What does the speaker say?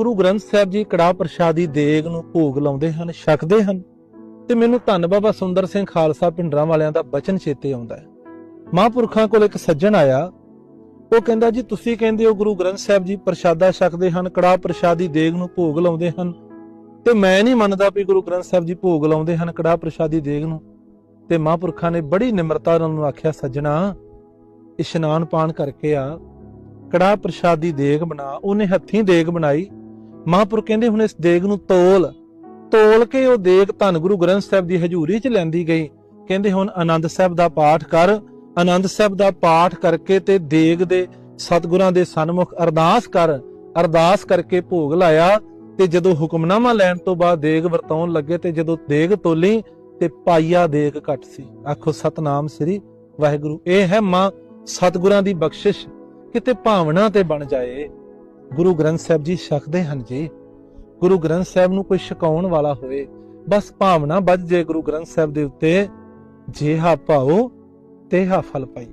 ਗੁਰੂ ਗ੍ਰੰਥ ਸਾਹਿਬ ਜੀ ਕੜਾ ਪ੍ਰਸ਼ਾਦੀ ਦੇਗ ਨੂੰ ਭੋਗ ਲਾਉਂਦੇ ਹਨ, ਛਕਦੇ ਹਨ ਤੇ ਮੈਨੂੰ ਧੰਨ ਬਾਬਾ ਸੁੰਦਰ ਸਿੰਘ ਖਾਲਸਾ ਪਿੰਡਰਾਂ ਵਾਲਿਆਂ ਦਾ ਬਚਨ ਚੇਤੇ ਆਉਂਦਾ ਹੈ। ਮਹਾਂਪੁਰਖਾਂ ਕੋਲ ਇੱਕ ਸੱਜਣ ਆਇਆ, ਉਹ ਕਹਿੰਦਾ, ਜੀ, ਤੁਸੀਂ ਕਹਿੰਦੇ ਹੋ ਗੁਰੂ ਗ੍ਰੰਥ ਸਾਹਿਬ ਜੀ ਪ੍ਰਸ਼ਾਦਾ ਛਕਦੇ ਹਨ ਕੜਾ ਪ੍ਰਸ਼ਾਦੀ ਦੇਗ ਨੂੰ ਭੋਗ ਲਾਉਂਦੇ ਹਨ ਤੇ ਮੈਂ ਨਹੀਂ ਮੰਨਦਾ ਵੀ ਗੁਰੂ ਗ੍ਰੰਥ ਸਾਹਿਬ ਜੀ ਭੋਗ ਲਾਉਂਦੇ ਹਨ ਕੜਾ ਪ੍ਰਸ਼ਾਦੀ ਦੇਗ ਨੂੰ। ਤੇ ਮਹਾਂਪੁਰਖਾਂ ਨੇ ਬੜੀ ਨਿਮਰਤਾ ਨਾਲ ਉਹਨੂੰ ਆਖਿਆ, ਸੱਜਣਾ, ਇਸ਼ਨਾਨ ਪਾਣ ਕਰਕੇ ਆ ਕੜਾ ਪ੍ਰਸ਼ਾਦੀ ਦੇਗ ਬਣਾ। ਉਹਨੇ ਹੱਥੀਂ ਦੇਗ ਬਣਾਈ ਮਹਾਂਪੁਰ ਕਹਿੰਦੇ ਹੁਣ ਇਸ ਦੇਗ ਨੂੰ ਤੋਲ ਤੋਲ ਕੇ ਉਹ ਦੇਗ ਧੰਨ ਗੁਰੂ ਗ੍ਰੰਥ ਸਾਹਿਬ ਦੀ ਹਜ਼ੂਰੀ 'ਚ ਲੈਂਦੀ ਗਈ। ਕਹਿੰਦੇ ਹੁਣ ਆਨੰਦ ਸਾਹਿਬ ਦਾ ਪਾਠ ਕਰ, ਆਨੰਦ ਸਾਹਿਬ ਦਾ ਪਾਠ ਕਰਕੇ ਤੇ ਦੇਗ ਦੇ ਸਤਿਗੁਰਾਂ ਦੇ ਸਨਮੁਖ ਅਰਦਾਸ ਕਰ, ਅਰਦਾਸ ਕਰਕੇ ਭੋਗ ਲਾਇਆ ਤੇ ਜਦੋਂ ਹੁਕਮਨਾਮਾ ਲੈਣ ਤੋਂ ਬਾਅਦ ਦੇਗ ਵਰਤਾਉਣ ਲੱਗੇ ਤੇ ਜਦੋਂ ਦੇਗ ਤੋਲੀ ਤੇ ਪਾਈਆ ਦੇਗ ਘਟ ਸੀ। ਆਖੋ ਸਤਨਾਮ ਸ੍ਰੀ ਵਾਹਿਗੁਰੂ। ਇਹ ਹੈ ਮਾਂ ਸਤਿਗੁਰਾਂ ਦੀ ਬਖਸ਼ਿਸ਼, ਕਿਤੇ ਭਾਵਨਾ ਤੇ ਬਣ ਜਾਏ। ਗੁਰੂ ਗ੍ਰੰਥ ਸਾਹਿਬ ਜੀ ਛਕਦੇ ਹਨ ਜੀ। ਗੁਰੂ ਗ੍ਰੰਥ ਸਾਹਿਬ ਨੂੰ ਕੋਈ ਛਕਾਉਣ ਵਾਲਾ ਹੋਵੇ, ਬਸ ਭਾਵਨਾ ਵੱਜ ਜੇ ਗੁਰੂ ਗ੍ਰੰਥ ਸਾਹਿਬ ਦੇ ਉੱਤੇ ਜਿਹਾ ਭਾਓ ਤੇਹਾ ਫਲ ਪਾਈਏ।